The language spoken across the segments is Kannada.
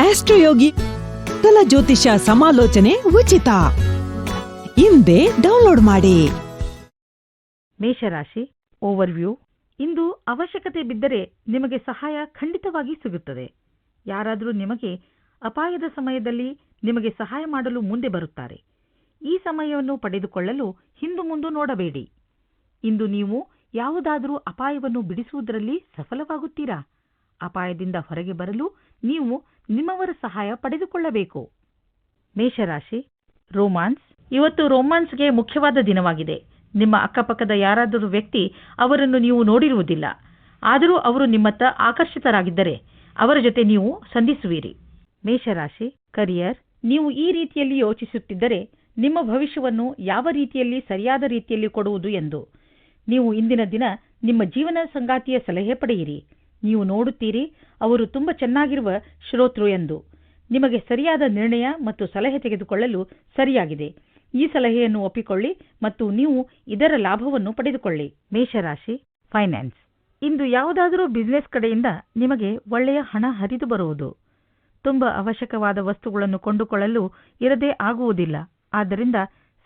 ಆಸ್ಟ್ರೋಯೋಗಿ ಕಲ ಜ್ಯೋತಿಷ ಸಮಾಲೋಚನೆ ಉಚಿತ. ಹಿಂದೆ ಡೌನ್ಲೋಡ್ ಮಾಡಿ. ಮೇಷರಾಶಿ ಓವರ್ವ್ಯೂ. ಇಂದು ಅವಶ್ಯಕತೆ ಬಿದ್ದರೆ ನಿಮಗೆ ಸಹಾಯ ಖಂಡಿತವಾಗಿ ಸಿಗುತ್ತದೆ. ಯಾರಾದರೂ ನಿಮಗೆ ಅಪಾಯದ ಸಮಯದಲ್ಲಿ ನಿಮಗೆ ಸಹಾಯ ಮಾಡಲು ಮುಂದೆ ಬರುತ್ತಾರೆ. ಈ ಸಮಯವನ್ನು ಪಡೆದುಕೊಳ್ಳಲು ಹಿಂದು ಮುಂದು ನೋಡಬೇಡಿ. ಇಂದು ನೀವು ಯಾವುದಾದರೂ ಅಪಾಯವನ್ನು ಬಿಡಿಸುವುದರಲ್ಲಿ ಸಫಲವಾಗುತ್ತೀರಾ? ಅಪಾಯದಿಂದ ಹೊರಗೆ ಬರಲು ನೀವು ನಿಮ್ಮವರ ಸಹಾಯ ಪಡೆದುಕೊಳ್ಳಬೇಕು. ಮೇಷರಾಶಿ ರೋಮಾನ್ಸ್ ಇವತ್ತು ರೋಮಾನ್ಸ್ಗೆ ಮುಖ್ಯವಾದ ದಿನವಾಗಿದೆ. ನಿಮ್ಮ ಅಕ್ಕಪಕ್ಕದ ಯಾರಾದರೂ ವ್ಯಕ್ತಿ ಅವರನ್ನು ನೀವು ನೋಡಿರುವುದಿಲ್ಲ. ಆದರೂ ಅವರು ನಿಮ್ಮತ್ತ ಆಕರ್ಷಿತರಾಗಿದ್ದರೆ ಅವರ ಜೊತೆ ನೀವು ಸಂಧಿಸುವಿರಿ. ಮೇಷರಾಶಿ ಕರಿಯರ್ ನೀವು ಈ ರೀತಿಯಲ್ಲಿ ಯೋಚಿಸುತ್ತಿದ್ದರೆ ನಿಮ್ಮ ಭವಿಷ್ಯವನ್ನು ಯಾವ ರೀತಿಯಲ್ಲಿ ಸರಿಯಾದ ರೀತಿಯಲ್ಲಿ ಕೊಡುವುದು ಎಂದು. ನೀವು ಇಂದಿನ ದಿನ ನಿಮ್ಮ ಜೀವನ ಸಂಗಾತಿಯ ಸಲಹೆ ಪಡೆಯಿರಿ. ನೀವು ನೋಡುತ್ತೀರಿ, ಅವರು ತುಂಬ ಚೆನ್ನಾಗಿರುವ ಶ್ರೋತೃ ಎಂದು. ನಿಮಗೆ ಸರಿಯಾದ ನಿರ್ಣಯ ಮತ್ತು ಸಲಹೆ ತೆಗೆದುಕೊಳ್ಳಲು ಸರಿಯಾಗಿದೆ. ಈ ಸಲಹೆಯನ್ನು ಒಪ್ಪಿಕೊಳ್ಳಿ ಮತ್ತು ನೀವು ಇದರ ಲಾಭವನ್ನು ಪಡೆದುಕೊಳ್ಳಿ. ಮೇಷರಾಶಿ ಫೈನಾನ್ಸ್ ಇಂದು ಯಾವುದಾದರೂ ಬಿಸಿನೆಸ್ ಕಡೆಯಿಂದ ನಿಮಗೆ ಒಳ್ಳೆಯ ಹಣ ಹರಿದು ಬರುವುದು. ತುಂಬ ಅವಶ್ಯಕವಾದ ವಸ್ತುಗಳನ್ನು ಕೊಂಡುಕೊಳ್ಳಲು ಇರದೇ ಆಗುವುದಿಲ್ಲ. ಆದ್ದರಿಂದ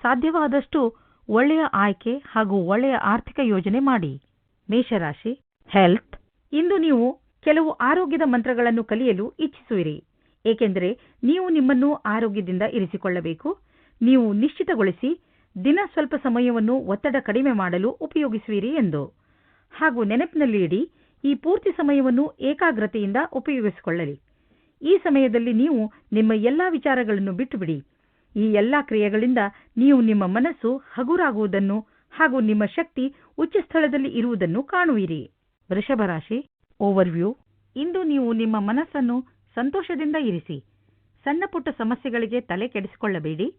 ಸಾಧ್ಯವಾದಷ್ಟು ಒಳ್ಳೆಯ ಆಯ್ಕೆ ಹಾಗೂ ಒಳ್ಳೆಯ ಆರ್ಥಿಕ ಯೋಜನೆ ಮಾಡಿ. ಮೇಷರಾಶಿ ಹೆಲ್ತ್ ಇಂದು ನೀವು ಕೆಲವು ಆರೋಗ್ಯದ ಮಂತ್ರಗಳನ್ನು ಕಲಿಯಲು ಇಚ್ಛಿಸುವಿರಿ. ಏಕೆಂದರೆ ನೀವು ನಿಮ್ಮನ್ನು ಆರೋಗ್ಯದಿಂದ ಇರಿಸಿಕೊಳ್ಳಬೇಕು. ನೀವು ನಿಶ್ಚಿತಗೊಳಿಸಿ ದಿನ ಸ್ವಲ್ಪ ಸಮಯವನ್ನು ಒತ್ತಡ ಕಡಿಮೆ ಮಾಡಲು ಉಪಯೋಗಿಸುವಿರಿ ಎಂದು. ಹಾಗೂ ನೆನಪಿನಲ್ಲಿ ಇಡಿ, ಈ ಪೂರ್ತಿ ಸಮಯವನ್ನು ಏಕಾಗ್ರತೆಯಿಂದ ಉಪಯೋಗಿಸಿಕೊಳ್ಳಲಿ. ಈ ಸಮಯದಲ್ಲಿ ನೀವು ನಿಮ್ಮ ಎಲ್ಲಾ ವಿಚಾರಗಳನ್ನು ಬಿಟ್ಟುಬಿಡಿ. ಈ ಎಲ್ಲಾ ಕ್ರಿಯೆಗಳಿಂದ ನೀವು ನಿಮ್ಮ ಮನಸ್ಸು ಹಗುರಾಗುವುದನ್ನು ಹಾಗೂ ನಿಮ್ಮ ಶಕ್ತಿ ಉಚ್ಚ ಸ್ಥಳದಲ್ಲಿ ಇರುವುದನ್ನು ಕಾಣುವಿರಿ. ವೃಷಭ ರಾಶಿ ಓವರ್ವ್ಯೂ ಇಂದು ನೀವು ನಿಮ್ಮ ಮನಸ್ಸನ್ನು ಸಂತೋಷದಿಂದ ಇರಿಸಿ. ಸಣ್ಣ ಪುಟ್ಟ ಸಮಸ್ಯೆಗಳಿಗೆ ತಲೆ ಕೆಡಿಸಿಕೊಳ್ಳಬೇಡಿ.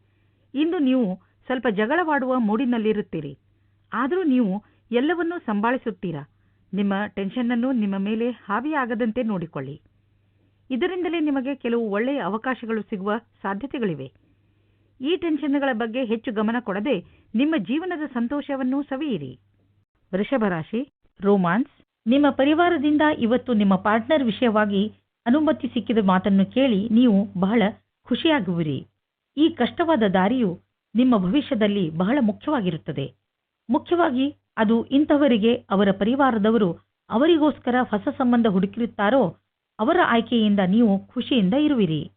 ಇಂದು ನೀವು ಸ್ವಲ್ಪ ಜಗಳವಾಡುವ ಮೂಡಿನಲ್ಲಿರುತ್ತೀರಿ. ಆದರೂ ನೀವು ಎಲ್ಲವನ್ನೂ ಸಂಭಾಳಿಸುತ್ತೀರಾ? ನಿಮ್ಮ ಟೆನ್ಷನ್ನನ್ನು ನಿಮ್ಮ ಮೇಲೆ ಹಾವಿಯಾಗದಂತೆ ನೋಡಿಕೊಳ್ಳಿ. ಇದರಿಂದಲೇ ನಿಮಗೆ ಕೆಲವು ಒಳ್ಳೆಯ ಅವಕಾಶಗಳು ಸಿಗುವ ಸಾಧ್ಯತೆಗಳಿವೆ. ಈ ಟೆನ್ಷನ್ಗಳ ಬಗ್ಗೆ ಹೆಚ್ಚು ಗಮನ ಕೊಡದೆ ನಿಮ್ಮ ಜೀವನದ ಸಂತೋಷವನ್ನು ಸವಿಯಿರಿ. ವೃಷಭ ರಾಶಿ ರೋಮಾನ್ಸ್ ನಿಮ್ಮ ಪರಿವಾರದಿಂದ ಇವತ್ತು ನಿಮ್ಮ ಪಾರ್ಟ್ನರ್ ವಿಷಯವಾಗಿ ಅನುಮತಿ ಸಿಕ್ಕಿದ ಮಾತನ್ನು ಕೇಳಿ ನೀವು ಬಹಳ ಖುಷಿಯಾಗುವಿರಿ. ಈ ಕಷ್ಟವಾದ ದಾರಿಯು ನಿಮ್ಮ ಭವಿಷ್ಯದಲ್ಲಿ ಬಹಳ ಮುಖ್ಯವಾಗಿರುತ್ತದೆ. ಮುಖ್ಯವಾಗಿ ಅದು ಇಂಥವರಿಗೆ, ಅವರ ಪರಿವಾರದವರು ಅವರಿಗೋಸ್ಕರ ಹೊಸ ಸಂಬಂಧ ಹುಡುಕಿರುತ್ತಾರೋ, ಅವರ ಆಯ್ಕೆಯಿಂದ ನೀವು ಖುಷಿಯಿಂದ ಇರುವಿರಿ.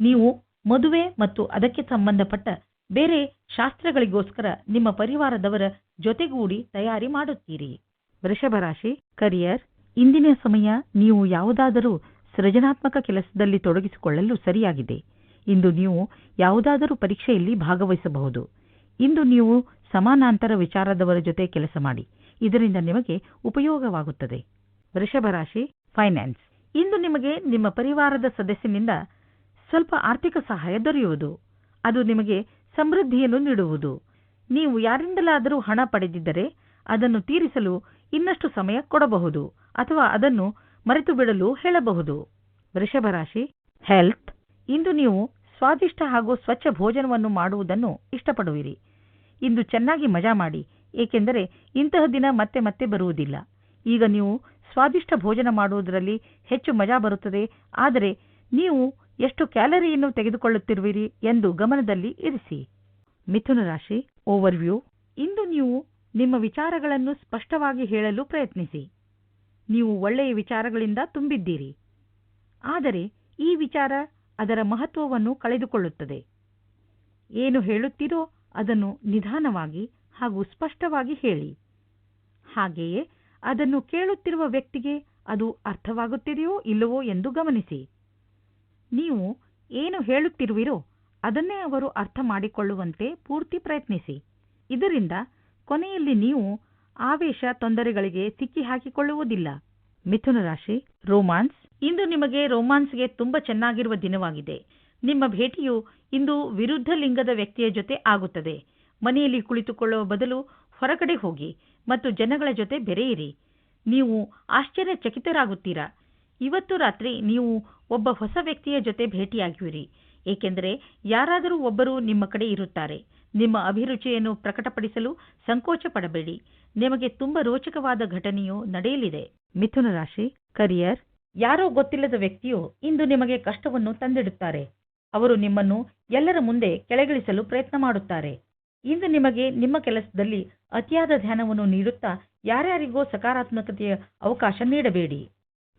ನೀವು ಮದುವೆ ಮತ್ತು ಅದಕ್ಕೆ ಸಂಬಂಧಪಟ್ಟ ಬೇರೆ ಶಾಸ್ತ್ರಗಳಿಗೋಸ್ಕರ ನಿಮ್ಮ ಪರಿವಾರದವರ ಜೊತೆಗೂಡಿ ತಯಾರಿ ಮಾಡುತ್ತೀರಿ. ವೃಷಭ ರಾಶಿ ಕರಿಯರ್, ಇಂದಿನ ಸಮಯ ನೀವು ಯಾವುದಾದರೂ ಸೃಜನಾತ್ಮಕ ಕೆಲಸದಲ್ಲಿ ತೊಡಗಿಸಿಕೊಳ್ಳಲು ಸರಿಯಾಗಿದೆ. ಇಂದು ನೀವು ಯಾವುದಾದರೂ ಪರೀಕ್ಷೆಯಲ್ಲಿ ಭಾಗವಹಿಸಬಹುದು. ಇಂದು ನೀವು ಸಮಾನಾಂತರ ವಿಚಾರದವರ ಜೊತೆ ಕೆಲಸ ಮಾಡಿ. ಇದರಿಂದ ನಿಮಗೆ ಉಪಯೋಗವಾಗುತ್ತದೆ. ವೃಷಭ ರಾಶಿ ಫೈನಾನ್ಸ್. ಇಂದು ನಿಮಗೆ ನಿಮ್ಮ ಪರಿವಾರದ ಸದಸ್ಯನಿಂದ ಸ್ವಲ್ಪ ಆರ್ಥಿಕ ಸಹಾಯ ದೊರೆಯುವುದು. ಅದು ನಿಮಗೆ ಸಮೃದ್ಧಿಯನ್ನು ನೀಡುವುದು. ನೀವು ಯಾರಿಂದಲಾದರೂ ಹಣ ಪಡೆದಿದ್ದರೆ ಅದನ್ನು ತೀರಿಸಲು ಇನ್ನಷ್ಟು ಸಮಯ ಕೊಡಬಹುದು ಅಥವಾ ಅದನ್ನು ಮರೆತು ಬಿಡಲು ಹೇಳಬಹುದು. ವೃಷಭ ರಾಶಿ ಹೆಲ್ತ್ ಇಂದು ನೀವು ಸ್ವಾದಿಷ್ಟ ಹಾಗೂ ಸ್ವಚ್ಛ ಭೋಜನವನ್ನು ಮಾಡುವುದನ್ನು ಇಷ್ಟಪಡುವಿರಿ. ಇಂದು ಚೆನ್ನಾಗಿ ಮಜಾ ಮಾಡಿ, ಏಕೆಂದರೆ ಇಂತಹ ದಿನ ಮತ್ತೆ ಮತ್ತೆ ಬರುವುದಿಲ್ಲ. ಈಗ ನೀವು ಸ್ವಾದಿಷ್ಟ ಭೋಜನ ಮಾಡುವುದರಲ್ಲಿ ಹೆಚ್ಚು ಮಜಾ ಬರುತ್ತದೆ, ಆದರೆ ನೀವು ಎಷ್ಟು ಕ್ಯಾಲರಿಯನ್ನು ತೆಗೆದುಕೊಳ್ಳುತ್ತಿರುವಿರಿ ಎಂದು ಗಮನದಲ್ಲಿ ಇರಿಸಿ. ಮಿಥುನ ರಾಶಿ ಓವರ್ವ್ಯೂ ಇಂದು ನೀವು ನಿಮ್ಮ ವಿಚಾರಗಳನ್ನು ಸ್ಪಷ್ಟವಾಗಿ ಹೇಳಲು ಪ್ರಯತ್ನಿಸಿ. ನೀವು ಒಳ್ಳೆಯ ವಿಚಾರಗಳಿಂದ ತುಂಬಿದ್ದೀರಿ. ಆದರೆ ಈ ವಿಚಾರ ಅದರ ಮಹತ್ವವನ್ನು ಕಳೆದುಕೊಳ್ಳುತ್ತದೆ. ಏನು ಹೇಳುತ್ತೀರೋ ಅದನ್ನು ನಿಧಾನವಾಗಿ ಹಾಗೂ ಸ್ಪಷ್ಟವಾಗಿ ಹೇಳಿ. ಹಾಗೆಯೇ ಅದನ್ನು ಕೇಳುತ್ತಿರುವ ವ್ಯಕ್ತಿಗೆ ಅದು ಅರ್ಥವಾಗುತ್ತಿದೆಯೋ ಇಲ್ಲವೋ ಎಂದು ಗಮನಿಸಿ. ನೀವು ಏನು ಹೇಳುತ್ತಿರುವಿರೋ ಅದನ್ನೇ ಅವರು ಅರ್ಥ ಮಾಡಿಕೊಳ್ಳುವಂತೆ ಪೂರ್ತಿ ಪ್ರಯತ್ನಿಸಿ. ಇದರಿಂದ ಕೊನೆಯಲ್ಲಿ ನೀವು ಆವೇಶ ತೊಂದರೆಗಳಿಗೆ ಸಿಕ್ಕಿಹಾಕಿಕೊಳ್ಳುವುದಿಲ್ಲ ಮಿಥುನ ರಾಶಿ, ರೋಮಾನ್ಸ್. ಇಂದು ನಿಮಗೆ ರೋಮಾನ್ಸ್ಗೆ ತುಂಬಾ ಚೆನ್ನಾಗಿರುವ ದಿನವಾಗಿದೆ. ನಿಮ್ಮ ಭೇಟಿಯು ಇಂದು ವಿರುದ್ಧ ಲಿಂಗದ ವ್ಯಕ್ತಿಯ ಜೊತೆ ಆಗುತ್ತದೆ. ಮನೆಯಲ್ಲಿ ಕುಳಿತುಕೊಳ್ಳುವ ಬದಲು ಹೊರಗಡೆ ಹೋಗಿ ಮತ್ತು ಜನಗಳ ಜೊತೆ ಬೆರೆಯಿರಿ. ನೀವು ಆಶ್ಚರ್ಯಚಕಿತರಾಗುತ್ತೀರಾ? ಇವತ್ತು ರಾತ್ರಿ ನೀವು ಒಬ್ಬ ಹೊಸ ವ್ಯಕ್ತಿಯ ಜೊತೆ ಭೇಟಿಯಾಗುವಿರಿ ಏಕೆಂದರೆ ಯಾರಾದರೂ ಒಬ್ಬರು ನಿಮ್ಮ ಕಡೆ ಇರುತ್ತಾರೆ. ನಿಮ್ಮ ಅಭಿರುಚಿಯನ್ನು ಪ್ರಕಟಪಡಿಸಲು ಸಂಕೋಚ ಪಡಬೇಡಿ ನಿಮಗೆ ತುಂಬಾ ರೋಚಕವಾದ ಘಟನೆಯು ನಡೆಯಲಿದೆ. ಮಿಥುನ ರಾಶಿ ಕರಿಯರ್ ಯಾರೋ ಗೊತ್ತಿಲ್ಲದ ವ್ಯಕ್ತಿಯು ಇಂದು ನಿಮಗೆ ಕಷ್ಟವನ್ನು ತಂದಿಡುತ್ತಾರೆ. ಅವರು ನಿಮ್ಮನ್ನು ಎಲ್ಲರ ಮುಂದೆ ಕೆಳಗಿಳಿಸಲು ಪ್ರಯತ್ನ ಮಾಡುತ್ತಾರೆ. ಇಂದು ನಿಮಗೆ ನಿಮ್ಮ ಕೆಲಸದಲ್ಲಿ ಅತಿಯಾದ ಧ್ಯಾನವನ್ನು ನೀಡುತ್ತಾ ಯಾರ್ಯಾರಿಗೋ ಸಕಾರಾತ್ಮಕತೆಯ ಅವಕಾಶ ನೀಡಬೇಡಿ.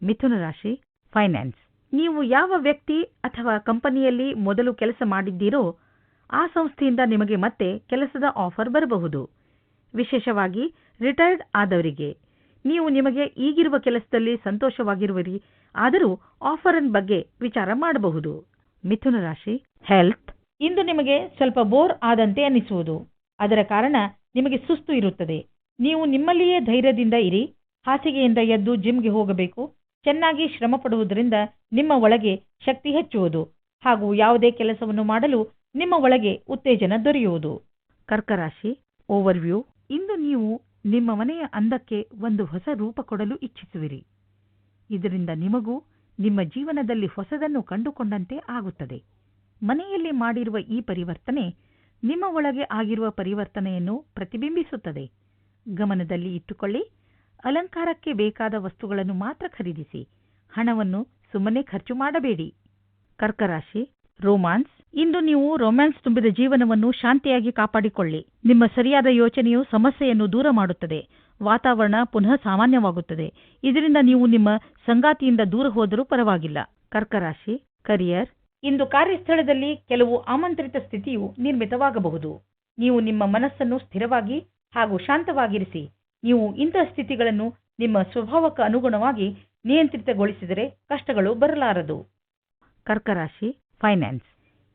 ಮಿಥುನ ರಾಶಿ ಫೈನಾನ್ಸ್ ನೀವು ಯಾವ ವ್ಯಕ್ತಿ ಅಥವಾ ಕಂಪನಿಯಲ್ಲಿ ಮೊದಲು ಕೆಲಸ ಮಾಡಿದ್ದೀರೋ ಆ ಸಂಸ್ಥೆಯಿಂದ ನಿಮಗೆ ಮತ್ತೆ ಕೆಲಸದ ಆಫರ್ ಬರಬಹುದು. ವಿಶೇಷವಾಗಿ ರಿಟೈರ್ಡ್ ಆದವರಿಗೆ. ನೀವು ನಿಮಗೆ ಈಗಿರುವ ಕೆಲಸದಲ್ಲಿ ಸಂತೋಷವಾಗಿರುವಿರಿ, ಆದರೂ ಆಫರ್ ಬಗ್ಗೆ ವಿಚಾರ ಮಾಡಬಹುದು. ಮಿಥುನ ರಾಶಿ ಹೆಲ್ತ್ ಇಂದು ನಿಮಗೆ ಸ್ವಲ್ಪ ಬೋರ್ ಆದಂತೆ ಅನಿಸುವುದು. ಅದರ ಕಾರಣ ನಿಮಗೆ ಸುಸ್ತು ಇರುತ್ತದೆ. ನೀವು ನಿಮ್ಮಲ್ಲಿಯೇ ಧೈರ್ಯದಿಂದ ಇರಿ. ಹಾಸಿಗೆಯಿಂದ ಎದ್ದು ಜಿಮ್ಗೆ ಹೋಗಬೇಕು. ಚೆನ್ನಾಗಿ ಶ್ರಮ ಪಡುವುದರಿಂದ ನಿಮ್ಮ ಒಳಗೆ ಶಕ್ತಿ ಹೆಚ್ಚುವುದು. ಹಾಗೂ ಯಾವುದೇ ಕೆಲಸವನ್ನು ಮಾಡಲು ನಿಮ್ಮ ಒಳಗೆ ಉತ್ತೇಜನ ದೊರೆಯುವುದು. ಕರ್ಕರಾಶಿ ಓವರ್ವ್ಯೂ ಇಂದು ನೀವು ನಿಮ್ಮ ಮನೆಯ ಅಂದಕ್ಕೆ ಒಂದು ಹೊಸ ರೂಪ ಕೊಡಲು ಇಚ್ಛಿಸುವಿರಿ. ಇದರಿಂದ ನಿಮಗೂ ನಿಮ್ಮ ಜೀವನದಲ್ಲಿ ಹೊಸದನ್ನು ಕಂಡುಕೊಂಡಂತೆ ಆಗುತ್ತದೆ. ಮನೆಯಲ್ಲಿ ಮಾಡಿರುವ ಈ ಪರಿವರ್ತನೆ ನಿಮ್ಮ ಒಳಗೆ ಆಗಿರುವ ಪರಿವರ್ತನೆಯನ್ನು ಪ್ರತಿಬಿಂಬಿಸುತ್ತದೆ. ಗಮನದಲ್ಲಿ ಇಟ್ಟುಕೊಳ್ಳಿ. ಅಲಂಕಾರಕ್ಕೆ ಬೇಕಾದ ವಸ್ತುಗಳನ್ನು ಮಾತ್ರ ಖರೀದಿಸಿ. ಹಣವನ್ನು ಸುಮ್ಮನೆ ಖರ್ಚು ಮಾಡಬೇಡಿ. ಕರ್ಕರಾಶಿ ರೋಮಾನ್ಸ್. ಇಂದು ನೀವು ರೊಮ್ಯಾನ್ಸ್ ತುಂಬಿದ ಜೀವನವನ್ನು ಶಾಂತಿಯಾಗಿ ಕಾಪಾಡಿಕೊಳ್ಳಿ. ನಿಮ್ಮ ಸರಿಯಾದ ಯೋಚನೆಯು ಸಮಸ್ಯೆಯನ್ನು ದೂರ ಮಾಡುತ್ತದೆ. ವಾತಾವರಣ ಪುನಃ ಸಾಮಾನ್ಯವಾಗುತ್ತದೆ. ಇದರಿಂದ ನೀವು ನಿಮ್ಮ ಸಂಗಾತಿಯಿಂದ ದೂರ ಹೋದರೂ ಪರವಾಗಿಲ್ಲ. ಕರ್ಕರಾಶಿ, ಕರಿಯರ್. ಇಂದು ಕಾರ್ಯಸ್ಥಳದಲ್ಲಿ ಕೆಲವು ಆಮಂತ್ರಿತ ಸ್ಥಿತಿಯು ನಿರ್ಮಿತವಾಗಬಹುದು. ನೀವು ನಿಮ್ಮ ಮನಸ್ಸನ್ನು ಸ್ಥಿರವಾಗಿ ಹಾಗೂ ಶಾಂತವಾಗಿರಿಸಿ. ನೀವು ಇಂತಹ ಸ್ಥಿತಿಗಳನ್ನು ನಿಮ್ಮ ಸ್ವಭಾವಕ್ಕೆ ಅನುಗುಣವಾಗಿ ನಿಯಂತ್ರಿತಗೊಳಿಸಿದರೆ ಕಷ್ಟಗಳು ಬರಲಾರದು. ಕರ್ಕರಾಶಿ ಫೈನಾನ್ಸ್.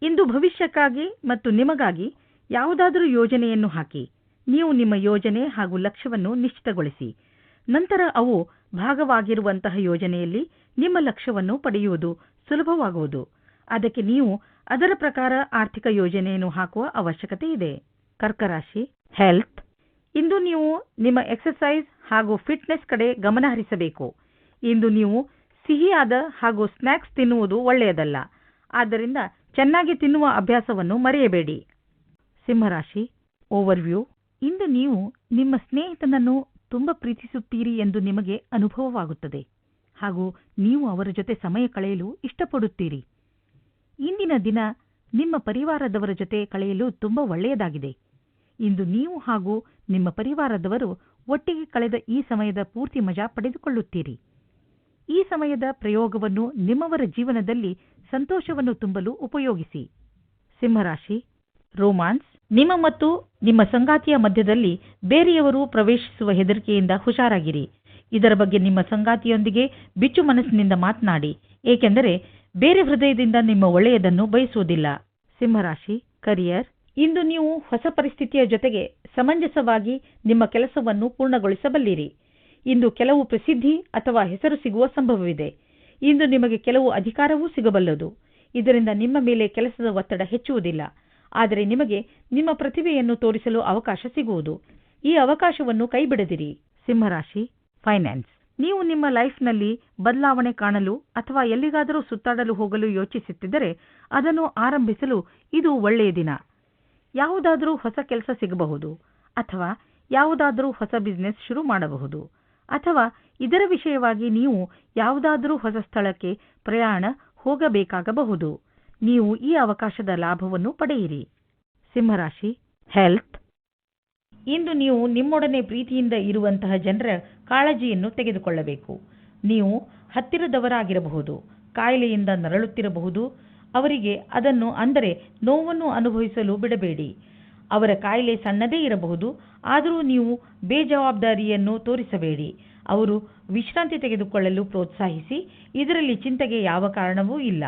ಇಂದು ಭವಿಷ್ಯಕ್ಕಾಗಿ ಮತ್ತು ನಿಮಗಾಗಿ ಯಾವುದಾದರೂ ಯೋಜನೆಯನ್ನು ಹಾಕಿ. ನೀವು ನಿಮ್ಮ ಯೋಜನೆ ಹಾಗೂ ಲಕ್ಷ್ಯವನ್ನು ನಿಶ್ಚಿತಗೊಳಿಸಿ. ನಂತರ ಅವು ಭಾಗವಾಗಿರುವಂತಹ ಯೋಜನೆಯಲ್ಲಿ ನಿಮ್ಮ ಲಕ್ಷ್ಯವನ್ನು ಪಡೆಯುವುದು ಸುಲಭವಾಗುವುದು. ಅದಕ್ಕೆ ನೀವು ಅದರ ಪ್ರಕಾರ ಆರ್ಥಿಕ ಯೋಜನೆಯನ್ನು ಹಾಕುವ ಅವಶ್ಯಕತೆ ಇದೆ. ಕರ್ಕರಾಶಿ, ಹೆಲ್ತ್. ಇಂದು ನೀವು ನಿಮ್ಮ ಎಕ್ಸರ್ಸೈಸ್ ಹಾಗೂ ಫಿಟ್ನೆಸ್ ಕಡೆ ಗಮನ ಹರಿಸಬೇಕು ಇಂದು ನೀವು ಸಿಹಿಯಾದ ಹಾಗೂ ಸ್ನ್ಯಾಕ್ಸ್ ತಿನ್ನುವುದು ಒಳ್ಳೆಯದಲ್ಲ. ಆದ್ದರಿಂದ ಚೆನ್ನಾಗಿ ತಿನ್ನುವ ಅಭ್ಯಾಸವನ್ನು ಮರೆಯಬೇಡಿ. ಸಿಂಹರಾಶಿ ಓವರ್ವ್ಯೂ ಇಂದು ನೀವು ನಿಮ್ಮ ಸ್ನೇಹಿತನನ್ನು ತುಂಬ ಪ್ರೀತಿಸುತ್ತೀರಿ ಎಂದು ನಿಮಗೆ ಅನುಭವವಾಗುತ್ತದೆ. ಹಾಗೂ ನೀವು ಅವರ ಜೊತೆ ಸಮಯ ಕಳೆಯಲು ಇಷ್ಟಪಡುತ್ತೀರಿ. ಇಂದಿನ ದಿನ ನಿಮ್ಮ ಪರಿವಾರದವರ ಜೊತೆ ಕಳೆಯಲು ತುಂಬ ಒಳ್ಳೆಯದಾಗಿದೆ. ಇಂದು ನೀವು ಹಾಗೂ ನಿಮ್ಮ ಪರಿವಾರದವರು ಒಟ್ಟಿಗೆ ಕಳೆದ ಈ ಸಮಯದ ಪೂರ್ತಿ ಮಜಾ ಪಡೆದುಕೊಳ್ಳುತ್ತೀರಿ. ಈ ಸಮಯದ ಪ್ರಯೋಗವನ್ನು ನಿಮ್ಮವರ ಜೀವನದಲ್ಲಿ ಸಂತೋಷವನ್ನು ತುಂಬಲು ಉಪಯೋಗಿಸಿ. ಸಿಂಹರಾಶಿ, ರೋಮಾನ್ಸ್. ನಿಮ್ಮ ಮತ್ತು ನಿಮ್ಮ ಸಂಗಾತಿಯ ಮಧ್ಯದಲ್ಲಿ ಬೇರೆಯವರು ಪ್ರವೇಶಿಸುವ ಹೆದರಿಕೆಯಿಂದ ಹುಷಾರಾಗಿರಿ. ಇದರ ಬಗ್ಗೆ ನಿಮ್ಮ ಸಂಗಾತಿಯೊಂದಿಗೆ ಬಿಚ್ಚು ಮನಸ್ಸಿನಿಂದ ಮಾತನಾಡಿ. ಏಕೆಂದರೆ ಬೇರೆ ಹೃದಯದಿಂದ ನಿಮ್ಮ ಒಳ್ಳೆಯದನ್ನು ಬಯಸುವುದಿಲ್ಲ. ಸಿಂಹರಾಶಿ, ಕರಿಯರ್. ಇಂದು ನೀವು ಹೊಸ ಪರಿಸ್ಥಿತಿಯ ಜೊತೆಗೆ ಸಮಂಜಸವಾಗಿ ನಿಮ್ಮ ಕೆಲಸವನ್ನು ಪೂರ್ಣಗೊಳಿಸಬಲ್ಲಿರಿ. ಇಂದು ಕೆಲವು ಪ್ರಸಿದ್ಧಿ ಅಥವಾ ಹೆಸರು ಸಿಗುವ ಸಂಭವವಿದೆ. ಇಂದು ನಿಮಗೆ ಕೆಲವು ಅಧಿಕಾರವೂ ಸಿಗಬಲ್ಲದು. ಇದರಿಂದ ನಿಮ್ಮ ಮೇಲೆ ಕೆಲಸದ ಒತ್ತಡ ಹೆಚ್ಚುವುದಿಲ್ಲ. ಆದರೆ ನಿಮಗೆ ನಿಮ್ಮ ಪ್ರತಿಭೆಯನ್ನು ತೋರಿಸಲು ಅವಕಾಶ ಸಿಗುವುದು. ಈ ಅವಕಾಶವನ್ನು ಕೈಬಿಡದಿರಿ. ಸಿಂಹರಾಶಿ ಫೈನಾನ್ಸ್ ನೀವು ನಿಮ್ಮ ಲೈಫ್ನಲ್ಲಿ ಬದಲಾವಣೆ ಕಾಣಲು ಅಥವಾ ಎಲ್ಲಿಗಾದರೂ ಸುತ್ತಾಡಲು ಹೋಗಲು ಯೋಚಿಸುತ್ತಿದ್ದರೆ ಅದನ್ನು ಆರಂಭಿಸಲು ಇದು ಒಳ್ಳೆಯ ದಿನ. ಯಾವುದಾದರೂ ಹೊಸ ಕೆಲಸ ಸಿಗಬಹುದು ಅಥವಾ ಯಾವುದಾದರೂ ಹೊಸ ಬಿಸ್ನೆಸ್ ಶುರು ಮಾಡಬಹುದು. ಅಥವಾ ಇದರ ವಿಷಯವಾಗಿ ನೀವು ಯಾವುದಾದರೂ ಹೊಸ ಸ್ಥಳಕ್ಕೆ ಪ್ರಯಾಣ ಹೋಗಬೇಕಾಗಬಹುದು. ನೀವು ಈ ಅವಕಾಶದ ಲಾಭವನ್ನು ಪಡೆಯಿರಿ. ಸಿಂಹರಾಶಿ ಹೆಲ್ತ್ ಇಂದು ನೀವು ನಿಮ್ಮೊಡನೆ ಪ್ರೀತಿಯಿಂದ ಇರುವಂತಹ ಜನರ ಕಾಳಜಿಯನ್ನು ತೆಗೆದುಕೊಳ್ಳಬೇಕು. ನೀವು ಹತ್ತಿರದವರಾಗಿರಬಹುದು, ಕಾಯಿಲೆಯಿಂದ ನರಳುತ್ತಿರಬಹುದು, ಅವರಿಗೆ ಅದನ್ನು ಅಂದರೆ ನೋವನ್ನು ಅನುಭವಿಸಲು ಬಿಡಬೇಡಿ. ಅವರ ಕಾಯಿಲೆ ಸಣ್ಣದೇ ಇರಬಹುದು, ಆದರೂ ನೀವು ಬೇಜವಾಬ್ದಾರಿಯನ್ನು ತೋರಿಸಬೇಡಿ. ಅವರು ವಿಶ್ರಾಂತಿ ತೆಗೆದುಕೊಳ್ಳಲು ಪ್ರೋತ್ಸಾಹಿಸಿ, ಇದರಲ್ಲಿ ಚಿಂತೆಗೆ ಯಾವ ಕಾರಣವೂ ಇಲ್ಲ.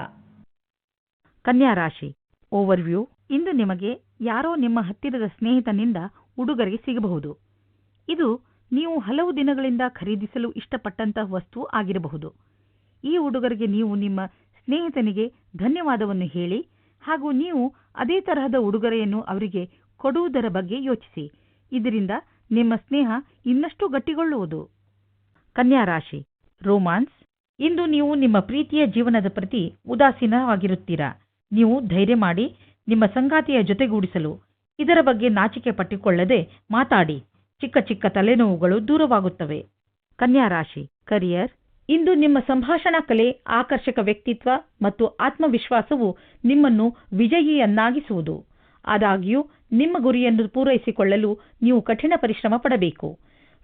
ಕನ್ಯಾ ರಾಶಿ ಓವರ್ವ್ಯೂ ಇಂದು ನಿಮಗೆ ಯಾರೋ ನಿಮ್ಮ ಹತ್ತಿರದ ಸ್ನೇಹಿತನಿಂದ ಉಡುಗೊರೆ ಸಿಗಬಹುದು. ಇದು ನೀವು ಹಲವು ದಿನಗಳಿಂದ ಖರೀದಿಸಲು ಇಷ್ಟಪಟ್ಟಂತಹ ವಸ್ತು ಆಗಿರಬಹುದು. ಈ ಉಡುಗೊರೆಗೆ ನೀವು ನಿಮ್ಮ ಸ್ನೇಹಿತನಿಗೆ ಧನ್ಯವಾದವನ್ನು ಹೇಳಿ, ಹಾಗೂ ನೀವು ಅದೇ ತರಹದ ಉಡುಗೊರೆಯನ್ನು ಅವರಿಗೆ ಕೊಡುವುದರ ಬಗ್ಗೆ ಯೋಚಿಸಿ. ಇದರಿಂದ ನಿಮ್ಮ ಸ್ನೇಹ ಇನ್ನಷ್ಟು ಗಟ್ಟಿಗೊಳ್ಳುವುದು. ಕನ್ಯಾ ರಾಶಿ, ರೋಮಾನ್ಸ್, ಇಂದು ನೀವು ನಿಮ್ಮ ಪ್ರೀತಿಯ ಜೀವನದ ಪ್ರತಿ ಉದಾಸೀನವಾಗಿರುತ್ತೀರಾ. ನೀವು ಧೈರ್ಯ ಮಾಡಿ ನಿಮ್ಮ ಸಂಗಾತಿಯ ಜೊತೆಗೂಡಿಸಲು, ಇದರ ಬಗ್ಗೆ ನಾಚಿಕೆ ಪಟ್ಟಿಕೊಳ್ಳದೆ ಮಾತಾಡಿ. ಚಿಕ್ಕ ಚಿಕ್ಕ ತಲೆನೋವುಗಳು ದೂರವಾಗುತ್ತವೆ. ಕನ್ಯಾ ರಾಶಿ, ಕರಿಯರ್, ಇಂದು ನಿಮ್ಮ ಸಂಭಾಷಣಾ ಕಲೆ ಆಕರ್ಷಕ ವ್ಯಕ್ತಿತ್ವ ಮತ್ತು ಆತ್ಮವಿಶ್ವಾಸವು ನಿಮ್ಮನ್ನು ವಿಜಯಿಯನ್ನಾಗಿಸುವುದು. ಆದಾಗ್ಯೂ ನಿಮ್ಮ ಗುರಿಯನ್ನು ಪೂರೈಸಿಕೊಳ್ಳಲು ನೀವು ಕಠಿಣ ಪರಿಶ್ರಮ ಪಡಬೇಕು.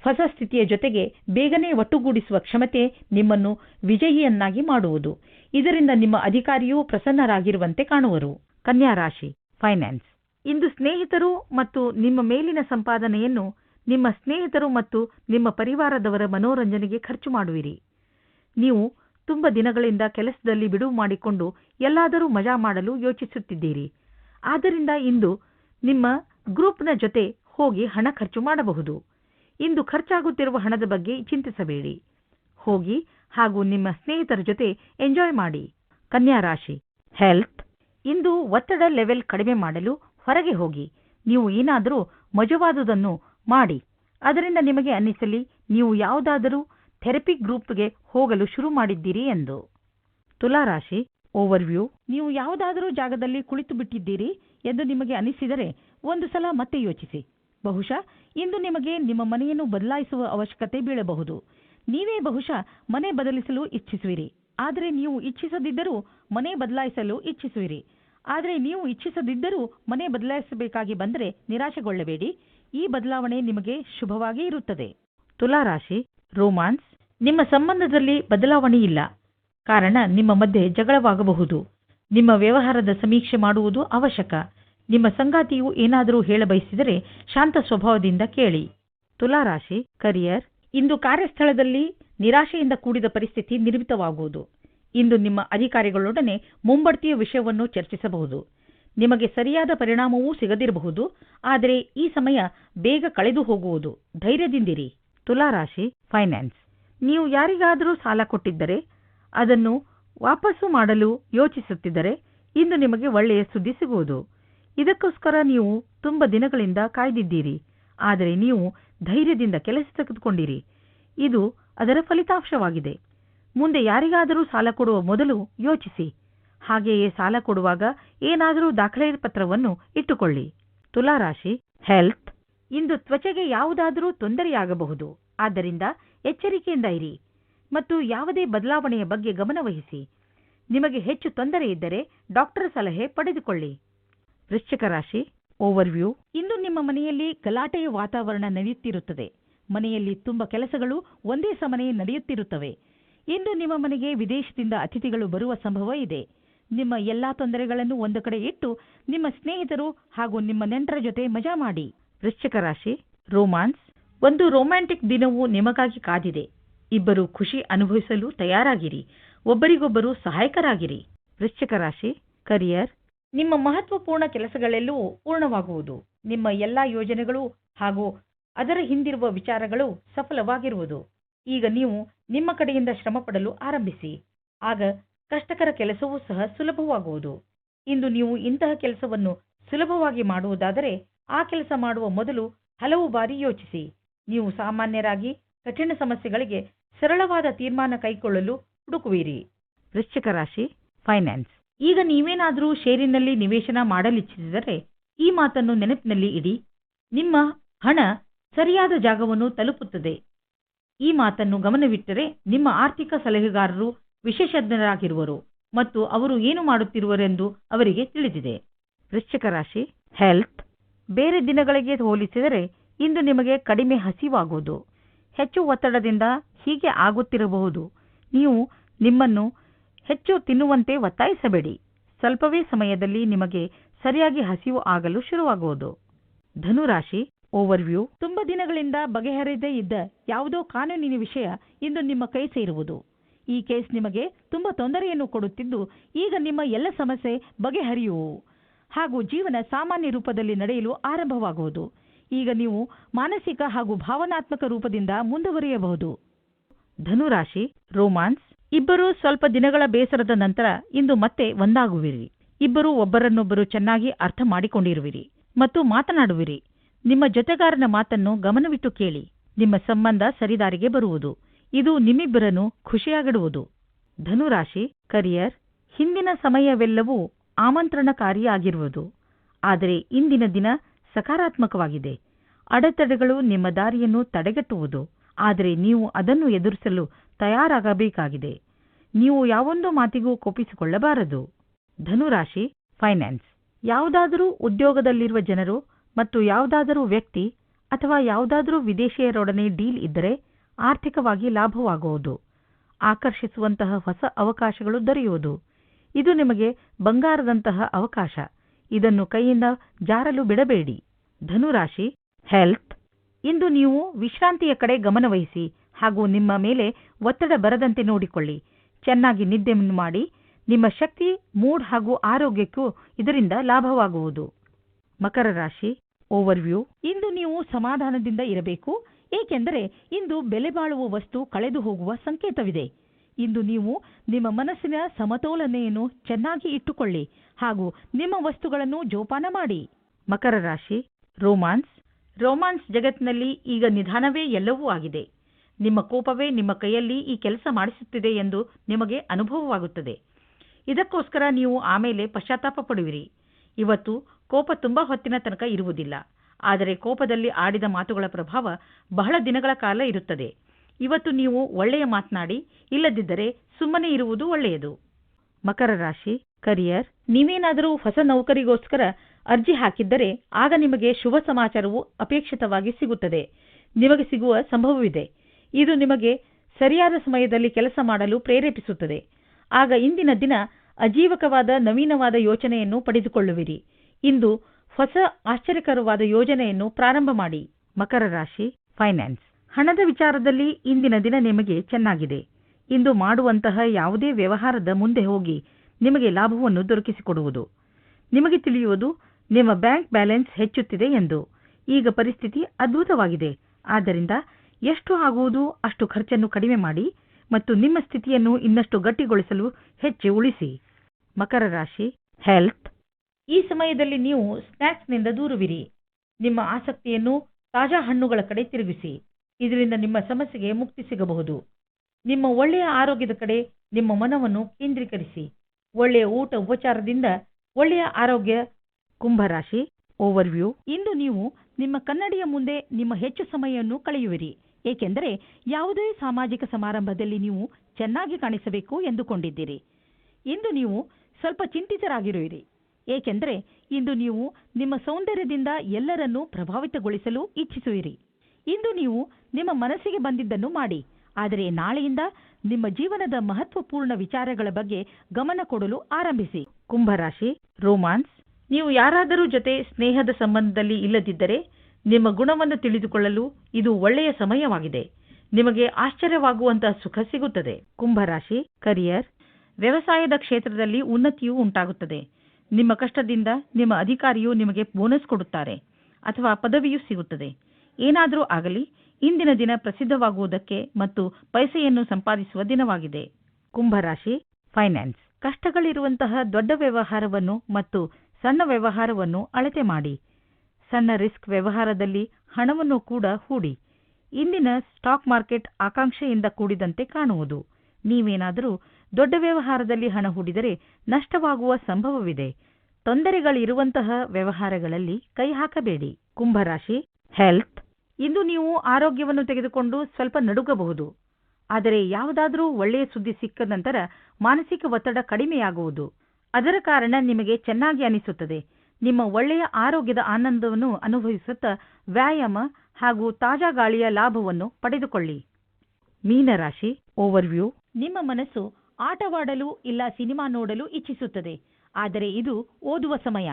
ಹೊಸ ಸ್ಥಿತಿಯ ಜೊತೆಗೆ ಬೇಗನೆ ಒಟ್ಟುಗೂಡಿಸುವ ಕ್ಷಮತೆ ನಿಮ್ಮನ್ನು ವಿಜಯಿಯನ್ನಾಗಿ ಮಾಡುವುದು. ಇದರಿಂದ ನಿಮ್ಮ ಅಧಿಕಾರಿಯೂ ಪ್ರಸನ್ನರಾಗಿರುವಂತೆ ಕಾಣುವರು. ಕನ್ಯಾ ರಾಶಿ ಫೈನಾನ್ಸ್ ಇಂದು ಸ್ನೇಹಿತರು ಮತ್ತು ನಿಮ್ಮ ಮೇಲಿನ ಸಂಪಾದನೆಯನ್ನು ನಿಮ್ಮ ಸ್ನೇಹಿತರು ಮತ್ತು ನಿಮ್ಮ ಪರಿವಾರದವರ ಮನೋರಂಜನೆಗೆ ಖರ್ಚು ಮಾಡುವಿರಿ. ನೀವು ತುಂಬ ದಿನಗಳಿಂದ ಕೆಲಸದಲ್ಲಿ ಬಿಡುವು ಮಾಡಿಕೊಂಡು ಎಲ್ಲಾದರೂ ಮಜಾ ಮಾಡಲು ಯೋಚಿಸುತ್ತಿದ್ದೀರಿ. ಆದ್ದರಿಂದ ಇಂದು ನಿಮ್ಮ ಗ್ರೂಪ್ನ ಜೊತೆ ಹೋಗಿ ಹಣ ಖರ್ಚು ಮಾಡಬಹುದು. ಇಂದು ಖರ್ಚಾಗುತ್ತಿರುವ ಹಣದ ಬಗ್ಗೆ ಚಿಂತಿಸಬೇಡಿ. ಹೋಗಿ ಹಾಗೂ ನಿಮ್ಮ ಸ್ನೇಹಿತರ ಜೊತೆ ಎಂಜಾಯ್ ಮಾಡಿ. ಕನ್ಯಾ ರಾಶಿ, ಹೆಲ್ತ್. ಇಂದು ಒತ್ತಡ ಲೆವೆಲ್ ಕಡಿಮೆ ಮಾಡಲು ಹೊರಗೆ ಹೋಗಿ. ನೀವು ಏನಾದರೂ ಮಜವಾದುದನ್ನು ಮಾಡಿ. ಅದರಿಂದ ನಿಮಗೆ ಅನ್ನಿಸಲಿ, ನೀವು ಯಾವುದಾದರೂ ಥೆರಪಿ ಗ್ರೂಪ್ಗೆ ಹೋಗಲು ಶುರು ಮಾಡಿದ್ದೀರಿ ಎಂದು. ತುಲಾರಾಶಿ, ಓವರ್ವ್ಯೂ. ನೀವು ಯಾವುದಾದರೂ ಜಾಗದಲ್ಲಿ ಕುಳಿತು ಬಿಟ್ಟಿದ್ದೀರಿ ಎಂದು ನಿಮಗೆ ಅನಿಸಿದರೆ ಒಂದು ಸಲ ಮತ್ತೆ ಯೋಚಿಸಿ. ಬಹುಶಃ ಇಂದು ನಿಮಗೆ ನಿಮ್ಮ ಮನೆಯನ್ನು ಬದಲಾಯಿಸುವ ಅವಶ್ಯಕತೆ ಬೀಳಬಹುದು. ನೀವೇ ಬಹುಶಃ ಮನೆ ಬದಲಿಸಲು ಇಚ್ಛಿಸುವಿರಿ. ಆದರೆ ನೀವು ಇಚ್ಛಿಸದಿದ್ದರೂ ಮನೆ ಬದಲಾಯಿಸಲು ಇಚ್ಛಿಸುವಿರಿ. ಆದರೆ ನೀವು ಇಚ್ಛಿಸದಿದ್ದರೂ ಮನೆ ಬದಲಾಯಿಸಬೇಕಾಗಿ ಬಂದರೆ ನಿರಾಶೆಗೊಳ್ಳಬೇಡಿ. ಈ ಬದಲಾವಣೆ ನಿಮಗೆ ಶುಭವಾಗಿ ಇರುತ್ತದೆ. ತುಲಾರಾಶಿ, ರೋಮಾನ್ಸ್, ನಿಮ್ಮ ಸಂಬಂಧದಲ್ಲಿ ಬದಲಾವಣೆ ಇಲ್ಲ ಕಾರಣ ನಿಮ್ಮ ಮಧ್ಯೆ ಜಗಳವಾಗಬಹುದು. ನಿಮ್ಮ ವ್ಯವಹಾರದ ಸಮೀಕ್ಷೆ ಮಾಡುವುದು ಅವಶ್ಯಕ. ನಿಮ್ಮ ಸಂಗಾತಿಯು ಏನಾದರೂ ಹೇಳಬಯಸಿದರೆ ಶಾಂತ ಸ್ವಭಾವದಿಂದ ಕೇಳಿ. ತುಲಾರಾಶಿ, ಕರಿಯರ್, ಇಂದು ಕಾರ್ಯಸ್ಥಳದಲ್ಲಿ ನಿರಾಶೆಯಿಂದ ಕೂಡಿದ ಪರಿಸ್ಥಿತಿ ನಿರ್ಮಿತವಾಗುವುದು. ಇಂದು ನಿಮ್ಮ ಅಧಿಕಾರಿಗಳೊಡನೆ ಮುಂಬಡ್ತಿಯ ವಿಷಯವನ್ನು ಚರ್ಚಿಸಬಹುದು. ನಿಮಗೆ ಸರಿಯಾದ ಪರಿಣಾಮವೂ ಸಿಗದಿರಬಹುದು. ಆದರೆ ಈ ಸಮಯ ಬೇಗ ಕಳೆದು ಹೋಗುವುದು. ಧೈರ್ಯದಿಂದಿರಿ. ತುಲಾರಾಶಿ, ಫೈನಾನ್ಸ್. ನೀವು ಯಾರಿಗಾದರೂ ಸಾಲ ಕೊಟ್ಟಿದ್ದರೆ ಅದನ್ನು ವಾಪಸ್ಸು ಮಾಡಲು ಯೋಚಿಸುತ್ತಿದ್ದರೆ ಇಂದು ನಿಮಗೆ ಒಳ್ಳೆಯ ಸುದ್ದಿ ಸಿಗುವುದು. ಇದಕ್ಕೋಸ್ಕರ ನೀವು ತುಂಬ ದಿನಗಳಿಂದ ಕಾಯ್ದಿದ್ದೀರಿ. ಆದರೆ ನೀವು ಧೈರ್ಯದಿಂದ ಕೆಲಸ ತೆಗೆದುಕೊಂಡಿರಿ. ಇದು ಅದರ ಫಲಿತಾಂಶವಾಗಿದೆ. ಮುಂದೆ ಯಾರಿಗಾದರೂ ಸಾಲ ಕೊಡುವ ಮೊದಲು ಯೋಚಿಸಿ. ಹಾಗೆಯೇ ಸಾಲ ಕೊಡುವಾಗ ಏನಾದರೂ ದಾಖಲೆ ಪತ್ರವನ್ನು ಇಟ್ಟುಕೊಳ್ಳಿ. ತುಲಾರಾಶಿ, ಹೆಲ್ತ್. ಇಂದು ತ್ವಚೆಗೆ ಯಾವುದಾದರೂ ತೊಂದರೆಯಾಗಬಹುದು. ಆದ್ದರಿಂದ ಎಚ್ಚರಿಕೆಯಿಂದ ಇರಿ. ಮತ್ತು ಯಾವುದೇ ಬದಲಾವಣೆಯ ಬಗ್ಗೆ ಗಮನವಹಿಸಿ ನಿಮಗೆ ಹೆಚ್ಚು ತೊಂದರೆ ಇದ್ದರೆ ಡಾಕ್ಟರ್ ಸಲಹೆ ಪಡೆದುಕೊಳ್ಳಿ. ವೃಶ್ಚಿಕ ರಾಶಿ ಓವರ್ವ್ಯೂ ಇಂದು ನಿಮ್ಮ ಮನೆಯಲ್ಲಿ ಗಲಾಟೆಯ ವಾತಾವರಣ ನಡೆಯುತ್ತಿರುತ್ತದೆ ಮನೆಯಲ್ಲಿ ತುಂಬ ಕೆಲಸಗಳು ಒಂದೇ ಸಮನೆ ನಡೆಯುತ್ತಿರುತ್ತವೆ. ಇಂದು ನಿಮ್ಮ ಮನೆಗೆ ವಿದೇಶದಿಂದ ಅತಿಥಿಗಳು ಬರುವ ಸಂಭವ ಇದೆ. ನಿಮ್ಮ ಎಲ್ಲಾ ತೊಂದರೆಗಳನ್ನು ಒಂದು ಕಡೆ ಇಟ್ಟು ನಿಮ್ಮ ಸ್ನೇಹಿತರು ಹಾಗೂ ನಿಮ್ಮ ನೆಂಟರ ಜೊತೆ ಮಜಾ ಮಾಡಿ. ವೃಶ್ಚಿಕ ರಾಶಿ ರೋಮಾನ್ಸ್ ಒಂದು ರೊಮ್ಯಾಂಟಿಕ್ ದಿನವು ನಿಮಗಾಗಿ ಕಾದಿದೆ. ಇಬ್ಬರು ಖುಷಿ ಅನುಭವಿಸಲು ತಯಾರಾಗಿರಿ. ಒಬ್ಬರಿಗೊಬ್ಬರು ಸಹಾಯಕರಾಗಿರಿ. ವೃಶ್ಚಿಕ ರಾಶಿ ಕರಿಯರ್ ನಿಮ್ಮ ಮಹತ್ವಪೂರ್ಣ ಕೆಲಸಗಳೆಲ್ಲವೂ ಪೂರ್ಣವಾಗುವುದು. ನಿಮ್ಮ ಎಲ್ಲಾ ಯೋಜನೆಗಳು ಹಾಗೂ ಅದರ ಹಿಂದಿರುವ ವಿಚಾರಗಳು ಸಫಲವಾಗಿರುವುದು. ಈಗ ನೀವು ನಿಮ್ಮ ಕಡೆಯಿಂದ ಶ್ರಮಪಡಲು ಆರಂಭಿಸಿ. ಆಗ ಕಷ್ಟಕರ ಕೆಲಸವೂ ಸಹ ಸುಲಭವಾಗುವುದು. ಇಂದು ನೀವು ಇಂತಹ ಕೆಲಸವನ್ನು ಸುಲಭವಾಗಿ ಮಾಡುವುದಾದರೆ ಆ ಕೆಲಸ ಮಾಡುವ ಮೊದಲು ಹಲವು ಬಾರಿ ಯೋಚಿಸಿ. ನೀವು ಸಾಮಾನ್ಯರಾಗಿ ಕಠಿಣ ಸಮಸ್ಯೆಗಳಿಗೆ ಸರಳವಾದ ತೀರ್ಮಾನ ಕೈಗೊಳ್ಳಲು ಹುಡುಕುವಿರಿ. ವೃಶ್ಚಿಕ ರಾಶಿ ಫೈನಾನ್ಸ್ ಈಗ ನೀವೇನಾದರೂ ಷೇರಿನಲ್ಲಿ ನಿವೇಶನ ಮಾಡಲಿಚ್ಛಿಸಿದರೆ ಈ ಮಾತನ್ನು ನೆನಪಿನಲ್ಲಿ ಇಡಿ. ನಿಮ್ಮ ಹಣ ಸರಿಯಾದ ಜಾಗವನ್ನು ತಲುಪುತ್ತದೆ. ಈ ಮಾತನ್ನು ಗಮನವಿಟ್ಟರೆ ನಿಮ್ಮ ಆರ್ಥಿಕ ಸಲಹೆಗಾರರು ವಿಶೇಷಜ್ಞರಾಗಿರುವರು ಮತ್ತು ಅವರು ಏನು ಮಾಡುತ್ತಿರುವರೆಂದು ಅವರಿಗೆ ತಿಳಿದಿದೆ. ವೃಶ್ಚಿಕ ರಾಶಿ ಹೆಲ್ತ್ ಬೇರೆ ದಿನಗಳಿಗೆ ಹೋಲಿಸಿದರೆ ಇಂದು ನಿಮಗೆ ಕಡಿಮೆ ಹಸಿವಾಗುವುದು ಹೆಚ್ಚು ಒತ್ತಡದಿಂದ ಹೀಗೆ ಆಗುತ್ತಿರಬಹುದು. ನೀವು ನಿಮ್ಮನ್ನು ಹೆಚ್ಚು ತಿನ್ನುವಂತೆ ಒತ್ತಾಯಿಸಬೇಡಿ. ಸ್ವಲ್ಪವೇ ಸಮಯದಲ್ಲಿ ನಿಮಗೆ ಸರಿಯಾಗಿ ಹಸಿವು ಆಗಲು ಶುರುವಾಗುವುದು. ಧನುರಾಶಿ ಓವರ್ವ್ಯೂ ತುಂಬಾ ದಿನಗಳಿಂದ ಬಗೆಹರಿದೇ ಇದ್ದ ಯಾವುದೋ ಕಾನೂನಿನ ವಿಷಯ ಇಂದು ನಿಮ್ಮ ಕೈ ಸೇರುವುದು. ಈ ಕೇಸ್ ನಿಮಗೆ ತುಂಬಾ ತೊಂದರೆಯನ್ನು ಕೊಡುತ್ತಿದ್ದು, ಈಗ ನಿಮ್ಮ ಎಲ್ಲ ಸಮಸ್ಯೆ ಬಗೆಹರಿಯುವು. ಹಾಗೂ ಜೀವನ ಸಾಮಾನ್ಯ ರೂಪದಲ್ಲಿ ನಡೆಯಲು ಆರಂಭವಾಗುವುದು. ಈಗ ನೀವು ಮಾನಸಿಕ ಹಾಗೂ ಭಾವನಾತ್ಮಕ ರೂಪದಿಂದ ಮುಂದುವರಿಯಬಹುದು. ಧನುರಾಶಿ, ರೋಮಾನ್ಸ್, ಇಬ್ಬರು ಸ್ವಲ್ಪ ದಿನಗಳ ಬೇಸರದ ನಂತರ ಇಂದು ಮತ್ತೆ ಒಂದಾಗುವಿರಿ. ಇಬ್ಬರು ಒಬ್ಬರನ್ನೊಬ್ಬರು ಚೆನ್ನಾಗಿ ಅರ್ಥ ಮಾಡಿಕೊಂಡಿರುವಿರಿ ಮತ್ತು ಮಾತನಾಡುವಿರಿ. ನಿಮ್ಮ ಜೊತೆಗಾರನ ಮಾತನ್ನು ಗಮನವಿಟ್ಟು ಕೇಳಿ. ನಿಮ್ಮ ಸಂಬಂಧ ಸರಿದಾರಿಗೆ ಬರುವುದು. ಇದು ನಿಮ್ಮಿಬ್ಬರನ್ನು ಖುಷಿಯಾಗಿಡುವುದು. ಧನುರಾಶಿ, ಕರಿಯರ್, ಹಿಂದಿನ ಸಮಯವೆಲ್ಲವೂ ಆಮಂತ್ರಣಕಾರಿಯಾಗಿರುವುದು. ಆದರೆ ಇಂದಿನ ದಿನ ಸಕಾರಾತ್ಮಕವಾಗಿದೆ. ಅಡೆತಡೆಗಳು ನಿಮ್ಮ ದಾರಿಯನ್ನು ತಡೆಗಟ್ಟುವುದು. ಆದರೆ ನೀವು ಅದನ್ನು ಎದುರಿಸಲು ತಯಾರಾಗಬೇಕಾಗಿದೆ. ನೀವು ಯಾವೊಂದು ಮಾತಿಗೂ ಕೋಪಿಸಿಕೊಳ್ಳಬಾರದು. ಧನುರಾಶಿ ಫೈನಾನ್ಸ್ ಯಾವುದಾದರೂ ಉದ್ಯೋಗದಲ್ಲಿರುವ ಜನರು ಮತ್ತು ಯಾವುದಾದರೂ ವ್ಯಕ್ತಿ ಅಥವಾ ಯಾವುದಾದರೂ ವಿದೇಶಿಯರೊಡನೆ ಡೀಲ್ ಇದ್ದರೆ ಆರ್ಥಿಕವಾಗಿ ಲಾಭವಾಗುವುದು. ಆಕರ್ಷಿಸುವಂತಹ ಹೊಸ ಅವಕಾಶಗಳು ದೊರೆಯುವುದು. ಇದು ನಿಮಗೆ ಬಂಗಾರದಂತಹ ಅವಕಾಶ. ಇದನ್ನು ಕೈಯಿಂದ ಜಾರಲು ಬಿಡಬೇಡಿ. ಧನುರಾಶಿ ಹೆಲ್ತ್ ಇಂದು ನೀವು ವಿಶ್ರಾಂತಿಯ ಕಡೆ ಗಮನವಹಿಸಿ ಹಾಗೂ ನಿಮ್ಮ ಮೇಲೆ ಒತ್ತಡ ಬರದಂತೆ ನೋಡಿಕೊಳ್ಳಿ. ಚೆನ್ನಾಗಿ ನಿದ್ದೆ ಮಾಡಿ, ನಿಮ್ಮ ಶಕ್ತಿ, ಮೂಡ್ ಹಾಗೂ ಆರೋಗ್ಯಕ್ಕೂ ಇದರಿಂದ ಲಾಭವಾಗುವುದು. ಮಕರ ರಾಶಿ ಓವರ್ವ್ಯೂ ಇಂದು ನೀವು ಸಮಾಧಾನದಿಂದ ಇರಬೇಕು, ಏಕೆಂದರೆ ಇಂದು ಬೆಲೆ ಬಾಳುವ ವಸ್ತು ಕಳೆದು ಹೋಗುವ ಸಂಕೇತವಿದೆ. ಇಂದು ನೀವು ನಿಮ್ಮ ಮನಸ್ಸಿನ ಸಮತೋಲನೆಯನ್ನು ಚೆನ್ನಾಗಿ ಇಟ್ಟುಕೊಳ್ಳಿ ಹಾಗೂ ನಿಮ್ಮ ವಸ್ತುಗಳನ್ನು ಜೋಪಾನ ಮಾಡಿ. ಮಕರ ರಾಶಿ ರೋಮಾನ್ಸ್ ರೋಮಾನ್ಸ್ ಜಗತ್ತಿನಲ್ಲಿ ಈಗ ನಿಧಾನವೇ ಎಲ್ಲವೂ ಆಗಿದೆ. ನಿಮ್ಮ ಕೋಪವೇ ನಿಮ್ಮ ಕೈಯಲ್ಲಿ ಈ ಕೆಲಸ ಮಾಡಿಸುತ್ತಿದೆ ಎಂದು ನಿಮಗೆ ಅನುಭವವಾಗುತ್ತದೆ. ಇದಕ್ಕೋಸ್ಕರ ನೀವು ಆಮೇಲೆ ಪಶ್ಚಾತ್ತಾಪ ಪಡುವಿರಿ. ಇವತ್ತು ಕೋಪ ತುಂಬಾ ಹೊತ್ತಿನ ತನಕ ಇರುವುದಿಲ್ಲ. ಆದರೆ ಕೋಪದಲ್ಲಿ ಆಡಿದ ಮಾತುಗಳ ಪ್ರಭಾವ ಬಹಳ ದಿನಗಳ ಕಾಲ ಇರುತ್ತದೆ. ಇವತ್ತು ನೀವು ಒಳ್ಳೆಯ ಮಾತನಾಡಿ, ಇಲ್ಲದಿದ್ದರೆ ಸುಮ್ಮನೆ ಇರುವುದು ಒಳ್ಳೆಯದು. ಮಕರ ರಾಶಿ ಕರಿಯರ್ ನೀವೇನಾದರೂ ಹೊಸ ನೌಕರಿಗೋಸ್ಕರ ಅರ್ಜಿ ಹಾಕಿದ್ದರೆ ಆಗ ನಿಮಗೆ ಶುಭ ಸಮಾಚಾರವು ಅಪೇಕ್ಷಿತವಾಗಿ ಸಿಗುತ್ತದೆ. ನಿಮಗೆ ಸಿಗುವ ಸಂಭವವಿದೆ. ಇದು ನಿಮಗೆ ಸರಿಯಾದ ಸಮಯದಲ್ಲಿ ಕೆಲಸ ಮಾಡಲು ಪ್ರೇರೇಪಿಸುತ್ತದೆ. ಆಗ ಇಂದಿನ ದಿನ ಅಜೀವಕವಾದ ನವೀನವಾದ ಯೋಚನೆಯನ್ನು ಪಡೆದುಕೊಳ್ಳುವಿರಿ. ಇಂದು ಹೊಸ ಆಶ್ಚರ್ಯಕರವಾದ ಯೋಜನೆಯನ್ನು ಪ್ರಾರಂಭ ಮಾಡಿ. ಮಕರ ರಾಶಿ, ಫೈನಾನ್ಸ್. ಹಣದ ವಿಚಾರದಲ್ಲಿ ಇಂದಿನ ದಿನ ನಿಮಗೆ ಚೆನ್ನಾಗಿದೆ. ಇಂದು ಮಾಡುವಂತಹ ಯಾವುದೇ ವ್ಯವಹಾರದ ಮುಂದೆ ಹೋಗಿ ನಿಮಗೆ ಲಾಭವನ್ನು ದೊರಕಿಸಿಕೊಡುವುದು. ನಿಮಗೆ ತಿಳಿಯುವುದು ನಿಮ್ಮ ಬ್ಯಾಂಕ್ ಬ್ಯಾಲೆನ್ಸ್ ಹೆಚ್ಚುತ್ತಿದೆ ಎಂದು. ಈಗ ಪರಿಸ್ಥಿತಿ ಅದ್ಭುತವಾಗಿದೆ. ಆದ್ದರಿಂದ ಎಷ್ಟು ಆಗುವುದು ಅಷ್ಟು ಖರ್ಚನ್ನು ಕಡಿಮೆ ಮಾಡಿ ಮತ್ತು ನಿಮ್ಮ ಸ್ಥಿತಿಯನ್ನು ಇನ್ನಷ್ಟು ಗಟ್ಟಿಗೊಳಿಸಲು ಹೆಚ್ಚು ಉಳಿಸಿ. ಮಕರ ರಾಶಿ ಹೆಲ್ತ್ ಈ ಸಮಯದಲ್ಲಿ ನೀವು ಸ್ನ್ಯಾಕ್ಸ್ನಿಂದ ದೂರವಿರಿ. ನಿಮ್ಮ ಆಸಕ್ತಿಯನ್ನು ತಾಜಾ ಹಣ್ಣುಗಳ ಕಡೆ ತಿರುಗಿಸಿ. ಇದರಿಂದ ನಿಮ್ಮ ಸಮಸ್ಯೆಗೆ ಮುಕ್ತಿ ಸಿಗಬಹುದು. ನಿಮ್ಮ ಒಳ್ಳೆಯ ಆರೋಗ್ಯದ ಕಡೆ ನಿಮ್ಮ ಮನವನ್ನು ಕೇಂದ್ರೀಕರಿಸಿ. ಒಳ್ಳೆಯ ಊಟ ಉಪಚಾರದಿಂದ ಒಳ್ಳೆಯ ಆರೋಗ್ಯ ಕುಂಭರಾಶಿ ಓವರ್ವ್ಯೂ ಇಂದು ನೀವು ನಿಮ್ಮ ಕನ್ನಡಿಯ ಮುಂದೆ ನಿಮ್ಮ ಹೆಚ್ಚು ಸಮಯವನ್ನು ಕಳೆಯುವಿರಿ. ಏಕೆಂದರೆ ಯಾವುದೇ ಸಾಮಾಜಿಕ ಸಮಾರಂಭದಲ್ಲಿ ನೀವು ಚೆನ್ನಾಗಿ ಕಾಣಿಸಬೇಕು ಎಂದುಕೊಂಡಿದ್ದೀರಿ. ಇಂದು ನೀವು ಸ್ವಲ್ಪ ಚಿಂತಿತರಾಗಿರುವಿರಿ. ಏಕೆಂದರೆ ಇಂದು ನೀವು ನಿಮ್ಮ ಸೌಂದರ್ಯದಿಂದ ಎಲ್ಲರನ್ನೂ ಪ್ರಭಾವಿತಗೊಳಿಸಲು ಇಚ್ಛಿಸುವಿರಿ. ಇಂದು ನೀವು ನಿಮ್ಮ ಮನಸ್ಸಿಗೆ ಬಂದಿದ್ದನ್ನು ಮಾಡಿ. ಆದರೆ ನಾಳೆಯಿಂದ ನಿಮ್ಮ ಜೀವನದ ಮಹತ್ವಪೂರ್ಣ ವಿಚಾರಗಳ ಬಗ್ಗೆ ಗಮನ ಕೊಡಲು ಆರಂಭಿಸಿ. ಕುಂಭರಾಶಿ ರೋಮಾನ್ಸ್ ನೀವು ಯಾರಾದರೂ ಜೊತೆ ಸ್ನೇಹದ ಸಂಬಂಧದಲ್ಲಿ ಇಲ್ಲದಿದ್ದರೆ ನಿಮ್ಮ ಗುಣವನ್ನು ತಿಳಿದುಕೊಳ್ಳಲು ಇದು ಒಳ್ಳೆಯ ಸಮಯವಾಗಿದೆ. ನಿಮಗೆ ಆಶ್ಚರ್ಯವಾಗುವಂತಹ ಸುಖ ಸಿಗುತ್ತದೆ. ಕುಂಭರಾಶಿ ಕರಿಯರ್ ವ್ಯವಸಾಯದ ಕ್ಷೇತ್ರದಲ್ಲಿ ಉನ್ನತಿಯೂ ಉಂಟಾಗುತ್ತದೆ. ನಿಮ್ಮ ಕಷ್ಟದಿಂದ ನಿಮ್ಮ ಅಧಿಕಾರಿಯು ನಿಮಗೆ ಬೋನಸ್ ಕೊಡುತ್ತಾರೆ ಅಥವಾ ಪದವಿಯೂ ಸಿಗುತ್ತದೆ. ಏನಾದರೂ ಆಗಲಿ, ಇಂದಿನ ದಿನ ಪ್ರಸಿದ್ಧವಾಗುವುದಕ್ಕೆ ಮತ್ತು ಪೈಸೆಯನ್ನು ಸಂಪಾದಿಸುವ ದಿನವಾಗಿದೆ. ಕುಂಭರಾಶಿ ಫೈನಾನ್ಸ್ ಕಷ್ಟಗಳಿರುವಂತಹ ದೊಡ್ಡ ವ್ಯವಹಾರವನ್ನು ಮತ್ತು ಸಣ್ಣ ವ್ಯವಹಾರವನ್ನು ಅಳತೆ ಮಾಡಿ. ಸಣ್ಣ ರಿಸ್ಕ್ ವ್ಯವಹಾರದಲ್ಲಿ ಹಣವನ್ನು ಕೂಡ ಹೂಡಿ. ಇಂದಿನ ಸ್ಟಾಕ್ ಮಾರ್ಕೆಟ್ ಆಕಾಂಕ್ಷೆಯಿಂದ ಕೂಡಿದಂತೆ ಕಾಣುವುದು. ನೀವೇನಾದರೂ ದೊಡ್ಡ ವ್ಯವಹಾರದಲ್ಲಿ ಹಣ ಹೂಡಿದರೆ ನಷ್ಟವಾಗುವ ಸಂಭವವಿದೆ. ತೊಂದರೆಗಳಿರುವಂತಹ ವ್ಯವಹಾರಗಳಲ್ಲಿ ಕೈ ಹಾಕಬೇಡಿ. ಕುಂಭರಾಶಿ ಹೆಲ್ತ್ ಇಂದು ನೀವು ಆರೋಗ್ಯವನ್ನು ತೆಗೆದುಕೊಂಡು ಸ್ವಲ್ಪ ನಡುಗಬಹುದು. ಆದರೆ ಯಾವುದಾದರೂ ಒಳ್ಳೆಯ ಸುದ್ದಿ ಸಿಕ್ಕ ನಂತರ ಮಾನಸಿಕ ಒತ್ತಡ ಕಡಿಮೆಯಾಗುವುದು. ಅದರ ಕಾರಣ ನಿಮಗೆ ಚೆನ್ನಾಗಿ ಅನಿಸುತ್ತದೆ. ನಿಮ್ಮ ಒಳ್ಳೆಯ ಆರೋಗ್ಯದ ಆನಂದವನ್ನು ಅನುಭವಿಸುತ್ತಾ ವ್ಯಾಯಾಮ ಹಾಗೂ ತಾಜಾ ಗಾಳಿಯ ಲಾಭವನ್ನು ಪಡೆದುಕೊಳ್ಳಿ. ಮೀನರಾಶಿ ಓವರ್ವ್ಯೂ ನಿಮ್ಮ ಮನಸ್ಸು ಆಟವಾಡಲು ಇಲ್ಲ ಸಿನಿಮಾ ನೋಡಲು ಇಚ್ಛಿಸುತ್ತದೆ. ಆದರೆ ಇದು ಓದುವ ಸಮಯ.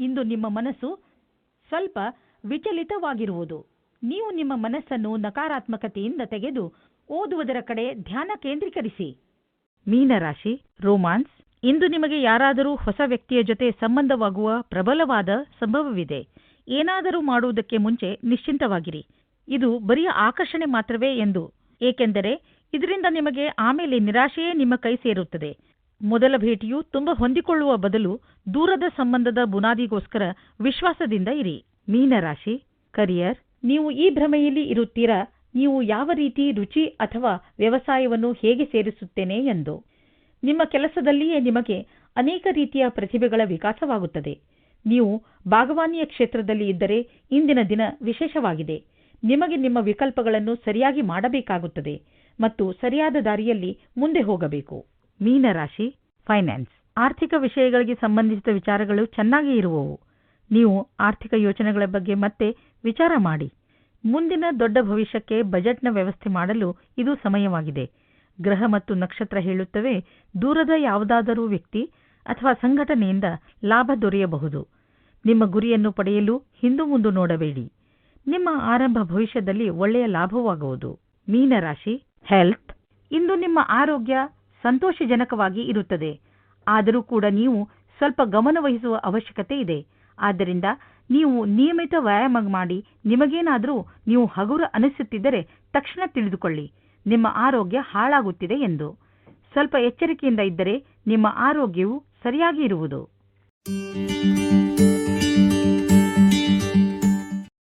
ಇಂದು ನಿಮ್ಮ ಮನಸ್ಸು ಸ್ವಲ್ಪ ವಿಚಲಿತವಾಗಿರುವುದು. ನೀವು ನಿಮ್ಮ ಮನಸ್ಸನ್ನು ನಕಾರಾತ್ಮಕತೆಯಿಂದ ತೆಗೆದು ಓದುವುದರ ಕಡೆ ಧ್ಯಾನ ಕೇಂದ್ರೀಕರಿಸಿ. ಮೀನರಾಶಿ ರೋಮಾನ್ಸ್ ಇಂದು ನಿಮಗೆ ಯಾರಾದರೂ ಹೊಸ ವ್ಯಕ್ತಿಯ ಜೊತೆ ಸಂಬಂಧವಾಗುವ ಪ್ರಬಲವಾದ ಸಂಭವವಿದೆ. ಏನಾದರೂ ಮಾಡುವುದಕ್ಕೆ ಮುಂಚೆ ನಿಶ್ಚಿಂತವಾಗಿರಿ. ಇದು ಬರಿಯ ಆಕರ್ಷಣೆ ಮಾತ್ರವೇ ಎಂದು. ಏಕೆಂದರೆ ಇದರಿಂದ ನಿಮಗೆ ಆಮೇಲೆ ನಿರಾಶೆಯೇ ನಿಮ್ಮ ಕೈ ಸೇರುತ್ತದೆ. ಮೊದಲ ಭೇಟಿಯು ತುಂಬಾ ಹೊಂದಿಕೊಳ್ಳುವ ಬದಲು ದೂರದ ಸಂಬಂಧದ ಬುನಾದಿಗೋಸ್ಕರ ವಿಶ್ವಾಸದಿಂದ ಇರಿ. ಮೀನರಾಶಿ ಕರಿಯರ್, ನೀವು ಈ ಭ್ರಮೆಯಲ್ಲಿ ಇರುತ್ತೀರಾ? ನೀವು ಯಾವ ರೀತಿ ರುಚಿ ಅಥವಾ ವ್ಯವಸಾಯವನ್ನು ಹೇಗೆ ಸೇರಿಸುತ್ತೇನೆ ಎಂದು. ನಿಮ್ಮ ಕೆಲಸದಲ್ಲಿಯೇ ನಿಮಗೆ ಅನೇಕ ರೀತಿಯ ಪ್ರತಿಭೆಗಳ ವಿಕಾಸವಾಗುತ್ತದೆ. ನೀವು ಬಾಗವಾನಿಯ ಕ್ಷೇತ್ರದಲ್ಲಿ ಇದ್ದರೆ ಇಂದಿನ ದಿನ ವಿಶೇಷವಾಗಿದೆ. ನಿಮಗೆ ನಿಮ್ಮ ವಿಕಲ್ಪಗಳನ್ನು ಸರಿಯಾಗಿ ಮಾಡಬೇಕಾಗುತ್ತದೆ ಮತ್ತು ಸರಿಯಾದ ದಾರಿಯಲ್ಲಿ ಮುಂದೆ ಹೋಗಬೇಕು. ಮೀನರಾಶಿ ಫೈನಾನ್ಸ್ ಆರ್ಥಿಕ ವಿಷಯಗಳಿಗೆ ಸಂಬಂಧಿಸಿದ ವಿಚಾರಗಳು ಚೆನ್ನಾಗಿ ಇರುವವು. ನೀವು ಆರ್ಥಿಕ ಯೋಚನೆಗಳ ಬಗ್ಗೆ ಮತ್ತೆ ವಿಚಾರ ಮಾಡಿ. ಮುಂದಿನ ದೊಡ್ಡ ಭವಿಷ್ಯಕ್ಕೆ ಬಜೆಟ್ನ ವ್ಯವಸ್ಥೆ ಮಾಡಲು ಇದು ಸಮಯವಾಗಿದೆ. ಗ್ರಹ ಮತ್ತು ನಕ್ಷತ್ರ ಹೇಳುತ್ತವೆ, ದೂರದ ಯಾವುದಾದರೂ ವ್ಯಕ್ತಿ ಅಥವಾ ಸಂಘಟನೆಯಿಂದ ಲಾಭ ದೊರೆಯಬಹುದು. ನಿಮ್ಮ ಗುರಿಯನ್ನು ಪಡೆಯಲು ಹಿಂದು ಮುಂದು ನೋಡಬೇಡಿ. ನಿಮ್ಮ ಆರಂಭ ಭವಿಷ್ಯದಲ್ಲಿ ಒಳ್ಳೆಯ ಲಾಭವಾಗುವುದು. ಮೀನರಾಶಿ ಹೆಲ್ತ್ ಇಂದು ನಿಮ್ಮ ಆರೋಗ್ಯ ಸಂತೋಷಜನಕವಾಗಿ ಇರುತ್ತದೆ. ಆದರೂ ಕೂಡ ನೀವು ಸ್ವಲ್ಪ ಗಮನವಹಿಸುವ ಅವಶ್ಯಕತೆ ಇದೆ. ಆದ್ದರಿಂದ ನೀವು ನಿಯಮಿತ ವ್ಯಾಯಾಮ ಮಾಡಿ, ನಿಮಗೇನಾದರೂ ನೀವು ಹಗುರ ಅನಿಸುತ್ತಿದ್ದರೆ ತಕ್ಷಣ ತಿಳಿದುಕೊಳ್ಳಿ. ನಿಮ್ಮ ಆರೋಗ್ಯ ಹಾಳಾಗುತ್ತಿದೆ ಎಂದು. ಸ್ವಲ್ಪ ಎಚ್ಚರಿಕೆಯಿಂದ ಇದ್ದರೆ ನಿಮ್ಮ ಆರೋಗ್ಯವು ಸರಿಯಾಗಿ ಇರುವುದು.